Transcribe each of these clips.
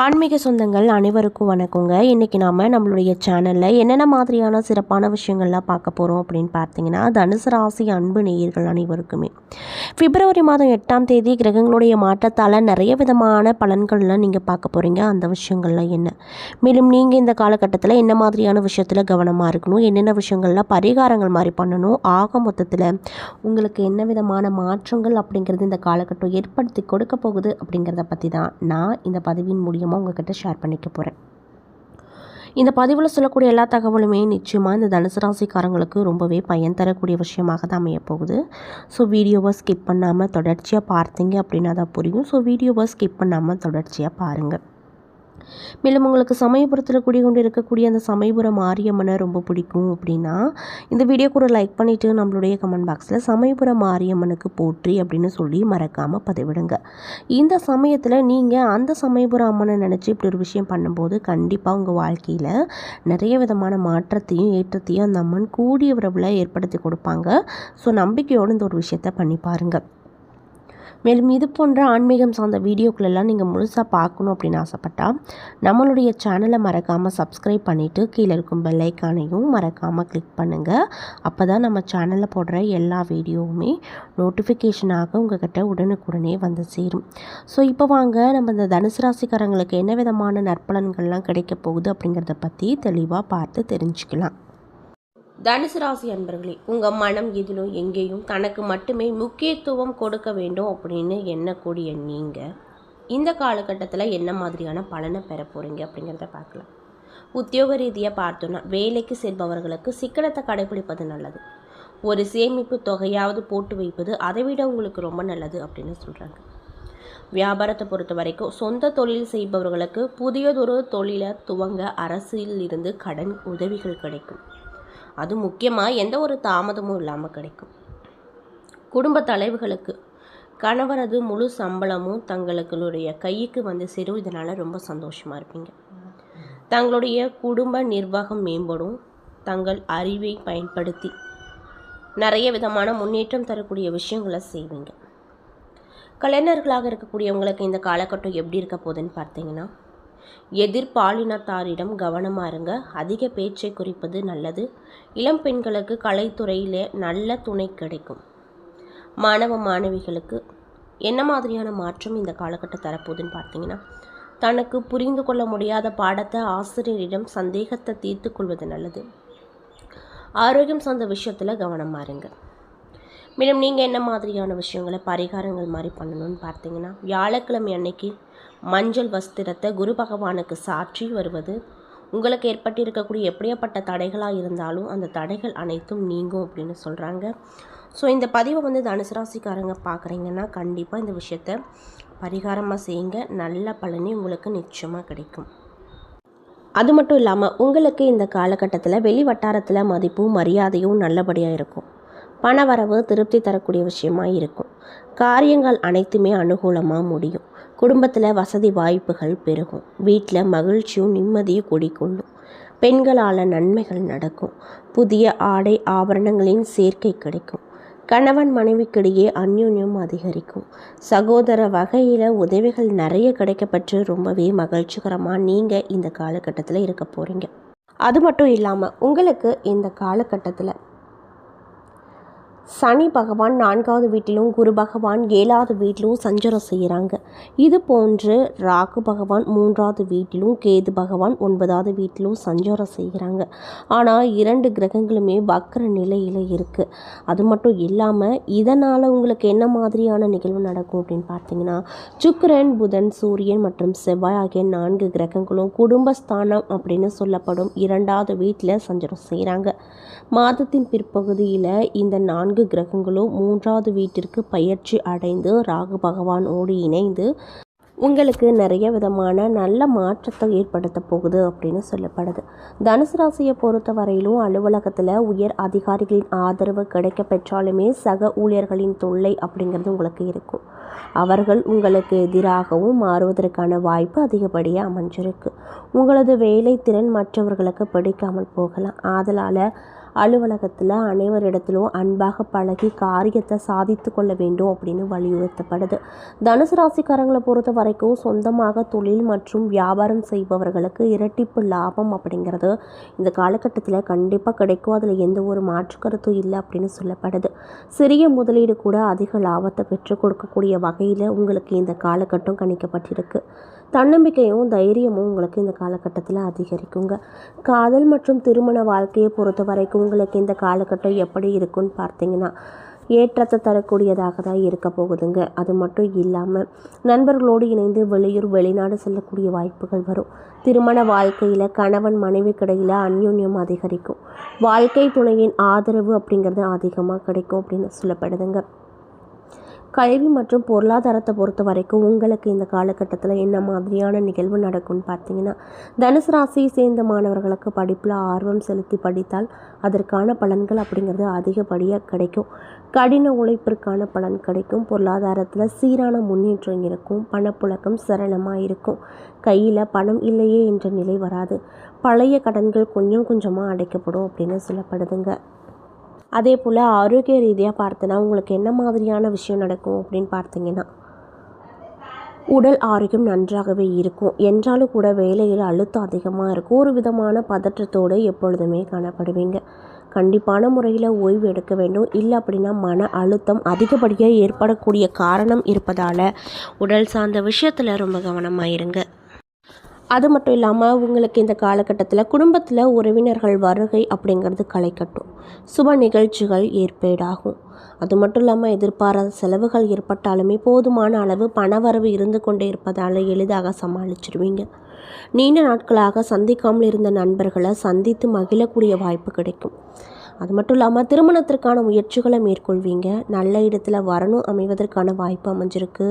ஆன்மீக சொந்தங்கள் அனைவருக்கும் வணக்கங்க. இன்றைக்கி நாம் நம்மளுடைய சேனலில் என்னென்ன மாதிரியான சிறப்பான விஷயங்கள்லாம் பார்க்க போகிறோம் அப்படின்னு பார்த்தீங்கன்னா தனுசு ராசி அன்பு நேயர்கள் அனைவருக்குமே. பிப்ரவரி மாதம் எட்டாம் தேதி கிரகங்களுடைய மாற்றத்தால் நிறைய விதமான பலன்கள்லாம் நீங்கள் பார்க்க போகிறீங்க அந்த விஷயங்கள்லாம் என்ன? மேலும் நீங்கள் இந்த காலகட்டத்தில் என்ன மாதிரியான விஷயத்தில் கவனமாக இருக்கணும்? என்னென்ன விஷயங்கள்லாம் பரிகாரங்கள் மாதிரி பண்ணணும்? ஆக மொத்தத்தில் உங்களுக்கு என்ன விதமான மாற்றங்கள் அப்படிங்கிறது இந்த காலகட்டம் ஏற்படுத்தி கொடுக்க போகுது அப்படிங்கிறத பற்றி தான் நான் இந்த பதிவின் அதிகமாக உங்ககிட்ட ஷேர் பண்ணிக்க போகிறேன் இந்த பதிவில் சொல்லக்கூடிய எல்லா தகவலுமே நிச்சயமாக இந்த தனுசு ராசிக்காரங்களுக்கு ரொம்பவே பயன் தரக்கூடிய விஷயமாக தான் அமையப்போகுது ஸோ வீடியோவை ஸ்கிப் பண்ணாமல் தொடர்ச்சியாக பார்த்தீங்க அப்படின்னா தான் புரியும். ஸோ வீடியோவை ஸ்கிப் பண்ணாமல் தொடர்ச்சியாக பாருங்கள் மேலும் உங்களுக்கு சமயபுரத்தில் குடிகொண்டு இருக்கக்கூடிய அந்த சமயபுரம் மாரியம்மனை ரொம்ப பிடிக்கும் அப்படின்னா இந்த வீடியோக்கு ஒரு லைக் பண்ணிவிட்டு நம்மளுடைய கமெண்ட் பாக்ஸில் சமயபுரம் மாரியம்மனுக்கு போற்றி அப்படின்னு சொல்லி மறக்காமல் பதிவிடுங்க. இந்த சமயத்தில் நீங்கள் அந்த சமயபுரம் அம்மனை நினச்சி இப்படி ஒரு விஷயம் பண்ணும்போது கண்டிப்பாக உங்கள் வாழ்க்கையில் நிறைய விதமான மாற்றத்தையும் ஏற்றத்தையும் அந்த அம்மன் கூடிய விரைவில் ஏற்படுத்தி கொடுப்பாங்க. ஸோ நம்பிக்கையோடு இந்த ஒரு விஷயத்தை பண்ணி பாருங்கள் மேலும் இது போன்ற ஆன்மீகம் சார்ந்த வீடியோக்களெல்லாம் நீங்கள் முழுசாக பார்க்கணும் அப்படின்னு ஆசைப்பட்டால் நம்மளுடைய சேனலை மறக்காமல் சப்ஸ்கிரைப் பண்ணிவிட்டு கீழே இருக்கும் பெல்லைக்கானையும் மறக்காமல் கிளிக் பண்ணுங்கள் அப்போ தான் நம்ம சேனலில் போடுற எல்லா வீடியோவுமே நோட்டிஃபிகேஷனாக உங்ககிட்ட உடனுக்குடனே வந்து சேரும். ஸோ இப்போ வாங்க நம்ம இந்த தனுசு ராசிக்காரங்களுக்கு என்ன விதமான நற்பலன்கள்லாம் கிடைக்க போகுது அப்படிங்கிறத பற்றி தெளிவாக பார்த்து தெரிஞ்சுக்கலாம். தனுசு ராசி அன்பர்களே உங்கள் மனம் இதிலும் எங்கேயும் தனக்கு மட்டுமே முக்கியத்துவம் கொடுக்க வேண்டும் அப்படின்னு எண்ணக்கூடிய நீங்கள் இந்த காலகட்டத்தில் என்ன மாதிரியான பலனை பெற போகிறீங்க அப்படிங்கிறத பார்க்கலாம். உத்தியோக ரீதியாக பார்த்தோன்னா வேலைக்கு செல்பவர்களுக்கு சிக்கனத்தை கடைபிடிப்பது நல்லது. ஒரு சேமிப்பு தொகையாவது போட்டு வைப்பது அதை விட உங்களுக்கு ரொம்ப நல்லது அப்படின்னு சொல்கிறாங்க வியாபாரத்தை பொறுத்த வரைக்கும் சொந்த தொழில் செய்பவர்களுக்கு புதியதொரு தொழிலை துவங்க அரசில் இருந்து கடன் உதவிகள் கிடைக்கும். அது முக்கியமாக எந்த ஒரு தாமதமும் இல்லாமல் கிடைக்கும். குடும்ப தலைவுகளுக்கு கணவரது முழு சம்பளமும் தங்களுடைய கைக்கு வந்து சேரும். இதனால் ரொம்ப சந்தோஷமாக இருப்பீங்க. தங்களுடைய குடும்ப நிர்வாகம் மேம்படும். தங்கள் அறிவை பயன்படுத்தி நிறைய விதமான முன்னேற்றம் தரக்கூடிய விஷயங்களை செய்வீங்க. கலைஞர்களாக இருக்கக்கூடியவங்களுக்கு இந்த காலகட்டம் எப்படி இருக்க போகுதுன்னு பார்த்தீங்கன்னா எதிர்பாலினத்தாரிடம் கவனமாக இருங்க அதிக பேச்சை குறிப்பது நல்லது. இளம் பெண்களுக்கு கலைத்துறையிலே நல்ல துணை கிடைக்கும். மாணவ மாணவிகளுக்கு என்ன மாதிரியான மாற்றம் இந்த காலகட்டம் தரப்போகுதுன்னு பார்த்தீங்கன்னா தனக்கு புரிந்து கொள்ள முடியாத பாடத்தை ஆசிரியரிடம் சந்தேகத்தை தீர்த்து கொள்வது நல்லது. ஆரோக்கியம் சார்ந்த விஷயத்தில் கவனமாக இருங்க மேலும் நீங்கள் என்ன மாதிரியான விஷயங்களை பரிகாரங்கள் மாதிரி பண்ணணும்னு பார்த்தீங்கன்னா வியாழக்கிழமை அன்னைக்கு மஞ்சள் வஸ்திரத்தை குரு பகவானுக்கு சாற்றி வருவது. உங்களுக்கு ஏற்பட்டிருக்கக்கூடிய எப்படியாப்பட்ட தடைகளாக இருந்தாலும் அந்த தடைகள் அனைத்தும் நீங்கும் அப்படின்னு சொல்கிறாங்க ஸோ இந்த பதிவை வந்து தனுசு ராசிக்காரங்க பார்க்குறீங்கன்னா கண்டிப்பாக இந்த விஷயத்த பரிகாரமாக செய்யுங்க. நல்ல பலனே உங்களுக்கு நிச்சயமாக கிடைக்கும். அது மட்டும் இல்லாமல் உங்களுக்கு இந்த காலகட்டத்தில் வெளி வட்டாரத்தில் மதிப்பும் மரியாதையும் நல்லபடியாக இருக்கும். பணவரவு திருப்தி தரக்கூடிய விஷயமா இருக்கும். காரியங்கள் அனைத்துமே அனுகூலமாக முடியும். குடும்பத்தில் வசதி வாய்ப்புகள் பெருகும். வீட்டில் மகிழ்ச்சியும் நிம்மதியும் குடிக்கொள்ளும் பெண்களால் நன்மைகள் நடக்கும். புதிய ஆடை ஆபரணங்களின் சேர்க்கை கிடைக்கும். கணவன் மனைவிக்கிடையே அந்யோன்யம் அதிகரிக்கும். சகோதர வகையில் உதவிகள் நிறைய கிடைக்கப்பட்டு ரொம்பவே மகிழ்ச்சிகரமாக நீங்கள் இந்த காலகட்டத்தில் இருக்க போகிறீங்க அது மட்டும் இல்லாமல் உங்களுக்கு இந்த காலகட்டத்தில் சனி பகவான் நான்காவது வீட்டிலும் குரு பகவான் ஏழாவது வீட்டிலும் சஞ்சாரம் செய்கிறாங்க. இது போன்று ராகு பகவான் மூன்றாவது வீட்டிலும் கேது பகவான் ஒன்பதாவது வீட்டிலும் சஞ்சாரம் செய்கிறாங்க. ஆனால் இரண்டு கிரகங்களுமே வக்கர நிலையில் இருக்குது அது மட்டும் இல்லாமல் இதனால் உங்களுக்கு என்ன மாதிரியான நிகழ்வு நடக்கும் அப்படின்னு பார்த்தீங்கன்னா சுக்கரன் புதன் சூரியன் மற்றும் செவ்வாய் ஆகிய நான்கு கிரகங்களும் குடும்பஸ்தானம் அப்படின்னு சொல்லப்படும் இரண்டாவது வீட்டில் சஞ்சாரம் செய்கிறாங்க. மாதத்தின் பிற்பகுதியில் இந்த நான்கு கிரகங்களும் மூன்றாவது வீட்டிற்கு பயிற்சி அடைந்து ராகு பகவானோடு இணைந்து உங்களுக்கு நிறைய விதமான நல்ல மாற்றத்தை ஏற்படுத்த போகுது அப்படின்னு சொல்லப்படுது. தனுசு ராசியை பொறுத்த வரையிலும் அலுவலகத்தில் உயர் அதிகாரிகளின் ஆதரவு கிடைக்க பெற்றாலுமே சக ஊழியர்களின் தொல்லை அப்படிங்கிறது உங்களுக்கு இருக்கும். அவர்கள் உங்களுக்கு எதிராகவும் மாறுவதற்கான வாய்ப்பு அதிகப்படியாக அமைஞ்சிருக்கு. உங்களது வேலை திறன் மற்றவர்களுக்கு பிடிக்காமல் போகலாம். ஆதலால் அலுவலகத்தில் அனைவரிடத்திலும் அன்பாக பழகி காரியத்தை சாதித்து கொள்ள வேண்டும் அப்படின்னு வலியுறுத்தப்படுது. தனுசு ராசிக்காரங்களை பொறுத்த வரைக்கும் சொந்தமாக தொழில் மற்றும் வியாபாரம் செய்பவர்களுக்கு இரட்டிப்பு லாபம் அப்படிங்கிறது இந்த காலகட்டத்தில் கண்டிப்பாக கிடைக்கும். அதில் எந்த ஒரு மாற்று கருத்தும் இல்லை அப்படின்னு சொல்லப்படுது. சிறிய முதலீடு கூட அதிக லாபத்தை பெற்றுக் கொடுக்கக்கூடிய வகையில் உங்களுக்கு இந்த காலகட்டம் கணிக்கப்பட்டிருக்கு. தன்னம்பிக்கையும் தைரியமும் உங்களுக்கு இந்த காலகட்டத்தில் அதிகரிக்குங்க. காதல் மற்றும் திருமண வாழ்க்கையை பொறுத்த வரைக்கும் உங்களுக்கு இந்த காலகட்டம் எப்படி இருக்குன்னு பார்த்தீங்கன்னா ஏற்றத்தை தரக்கூடியதாக தான் இருக்க போகுதுங்க. அது மட்டும் இல்லாமல் நண்பர்களோடு இணைந்து வெளியூர் வெளிநாடு செல்லக்கூடிய வாய்ப்புகள் வரும். திருமண வாழ்க்கையில் கணவன் மனைவி கிடையில் அந்யோன்யம் அதிகரிக்கும். வாழ்க்கை துணையின் ஆதரவு அப்படிங்கிறது அதிகமாக கிடைக்கும் அப்படின்னு சொல்லப்படுதுங்க. கல்வி மற்றும் பொருளாதாரத்தை பொறுத்த வரைக்கும் உங்களுக்கு இந்த காலகட்டத்தில் என்ன மாதிரியான நிகழ்வு நடக்கும்னு பார்த்தீங்கன்னா தனுசு ராசியை சேர்ந்த மாணவர்களுக்கு படிப்பில் ஆர்வம் செலுத்தி படித்தால் அதற்கான பலன்கள் அப்படிங்கிறது அதிகப்படியாக கிடைக்கும். கடின உழைப்பிற்கான பலன் கிடைக்கும். பொருளாதாரத்தில் சீரான முன்னேற்றம் இருக்கும். பணப்புழக்கம் சரளமாக இருக்கும். கையில் பணம் இல்லையே என்ற நிலை வராது. பழைய கடன்கள் கொஞ்சம் கொஞ்சமாக அடைக்கப்படும் அப்படின்னு சொல்லப்படுதுங்க. அதே போல் ஆரோக்கிய ரீதியாக பார்த்தோன்னா உங்களுக்கு என்ன மாதிரியான விஷயம் நடக்கும் அப்படின்னு பார்த்தீங்கன்னா உடல் ஆரோக்கியம் நன்றாகவே இருக்கும். என்றாலும் கூட வேலையில் அழுத்தம் அதிகமாக இருக்கும். ஒரு விதமான பதற்றத்தோடு எப்பொழுதுமே காணப்படுவீங்க. கண்டிப்பான முறையில் ஓய்வு எடுக்க வேண்டும். இல்லை அப்படின்னா மன அழுத்தம் அதிகப்படியாக ஏற்படக்கூடிய காரணம் இருப்பதால் உடல் சார்ந்த விஷயத்தில் ரொம்ப கவனமாக இருங்க. அது மட்டும் இல்லாமல் உங்களுக்கு இந்த காலகட்டத்தில் குடும்பத்தில் உறவினர்கள் வருகை அப்படிங்கிறது களை கட்டும் சுப நிகழ்ச்சிகள் ஏற்பேடாகும். அது மட்டும் இல்லாமல் எதிர்பாராத செலவுகள் ஏற்பட்டாலுமே போதுமான அளவு பணவரவு இருந்து கொண்டே இருப்பதால் எளிதாக சமாளிச்சிருவீங்க. நீண்ட நாட்களாக சந்திக்காமல் இருந்த நண்பர்களை சந்தித்து மகிழக்கூடிய வாய்ப்பு கிடைக்கும். அது மட்டும் இல்லாமல் திருமணத்திற்கான முயற்சிகளை மேற்கொள்வீங்க. நல்ல இடத்துல வரணும் அமைவதற்கான வாய்ப்பு அமைஞ்சிருக்கு.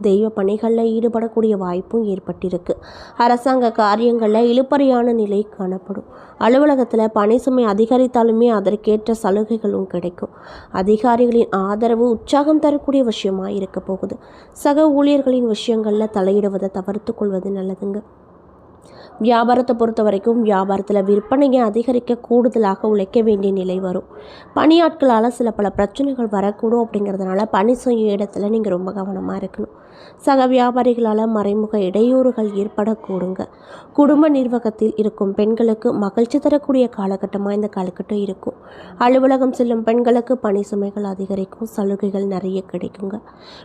தெய்வ பணிகளில் ஈடுபடக்கூடிய வாய்ப்பும் ஏற்பட்டிருக்கு. அரசாங்க காரியங்களில் இழுப்பறையான நிலை காணப்படும். அலுவலகத்தில் பணி சுமை அதிகரித்தாலுமே அதற்கேற்ற சலுகைகளும் கிடைக்கும். அதிகாரிகளின் ஆதரவு உற்சாகம் தரக்கூடிய விஷயமாக இருக்க போகுது. சக ஊழியர்களின் விஷயங்களில் தலையிடுவதை தவிர்த்து கொள்வது நல்லதுங்க. வியாபாரத்தை பொறுத்த வரைக்கும் வியாபாரத்தில் விற்பனையை அதிகரிக்க கூடுதலாக உழைக்க வேண்டிய நிலை வரும். பணியாட்களால் சில பல பிரச்சனைகள் வரக்கூடும் அப்படிங்கிறதுனால பணி செய்யும் இடத்துல நீங்கள் ரொம்ப கவனமாக இருக்கணும். சக வியாபாரிகளால் மறைமுக இடையூறுகள் ஏற்படக்கூடுங்க. குடும்ப நிர்வாகத்தில் இருக்கும் பெண்களுக்கு மகிழ்ச்சி தரக்கூடிய காலகட்டமாக இந்த காலகட்டம் இருக்கும். அலுவலகம் செல்லும் பெண்களுக்கு பணி சுமைகள் அதிகரிக்கும் சலுகைகள் நிறைய கிடைக்குங்க.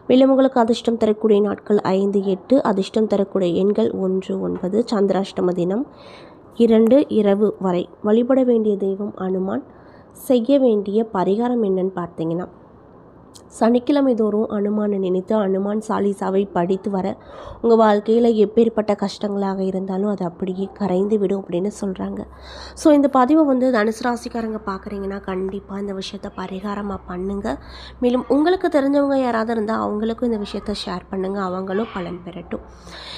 மேலும் உங்களுக்கு அதிர்ஷ்டம் தரக்கூடிய நாட்கள் ஐந்து எட்டு அதிர்ஷ்டம் தரக்கூடிய எண்கள் ஒன்று ஒன்பது சந்திராஷ்டம தினம் இரண்டு இரவு வரை வழிபட வேண்டிய தெய்வம் அனுமான் செய்ய வேண்டிய பரிகாரம் என்னன்னு பார்த்தீங்கன்னா சனிக்கிழமை தோறும் அனுமானை நினைத்து அனுமான் சாலிசாவை படித்து வர உங்கள் வாழ்க்கையில் எப்பேற்பட்ட கஷ்டங்களாக இருந்தாலும் அது அப்படியே கரைந்து விடும் அப்படின்னு சொல்கிறாங்க ஸோ இந்த பதிவை வந்து தனுசு ராசிக்காரங்க பார்க்குறீங்கன்னா கண்டிப்பாக இந்த விஷயத்த பரிகாரமாக பண்ணுங்கள் மேலும் உங்களுக்கு தெரிஞ்சவங்க யாராவது இருந்தால் அவங்களுக்கும் இந்த விஷயத்த ஷேர் பண்ணுங்கள் அவங்களும் பலன் பெறட்டும்.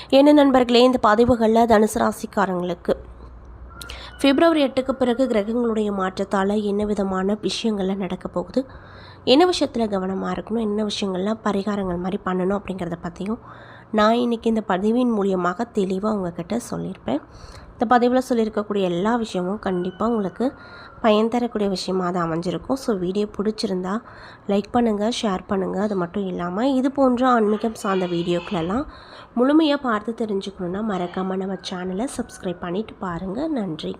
என்ன நண்பர்களே இந்த பதிவுகளில் தனுசு ராசிக்காரங்களுக்கு பிப்ரவரி எட்டுக்கு பிறகு கிரகங்களுடைய மாற்றத்தால் என்ன விதமான விஷயங்கள்லாம் நடக்க போகுது? என்ன விஷயத்தில் கவனமாக இருக்கணும்? என்ன விஷயங்கள்லாம் பரிகாரங்கள் மாதிரி பண்ணணும் அப்படிங்கிறத பற்றியும் நான் இன்றைக்கி இந்த பதிவின் மூலியமாக தெளிவாக உங்ககிட்ட சொல்லியிருப்பேன். இந்த பதிவில் சொல்லியிருக்கக்கூடிய எல்லா விஷயமும் கண்டிப்பாக உங்களுக்கு பயன் தரக்கூடிய விஷயமாக அது அமைஞ்சிருக்கும். ஸோ வீடியோ பிடிச்சிருந்தா லைக் பண்ணுங்கள் ஷேர் பண்ணுங்கள் அது மட்டும் இல்லாமல் இது போன்ற ஆன்மீகம் சார்ந்த வீடியோக்களெல்லாம் முழுமையாக பார்த்து தெரிஞ்சுக்கணுன்னா மறக்காமல் நம்ம சேனலை சப்ஸ்கிரைப் பண்ணிவிட்டு பாருங்கள் நன்றி.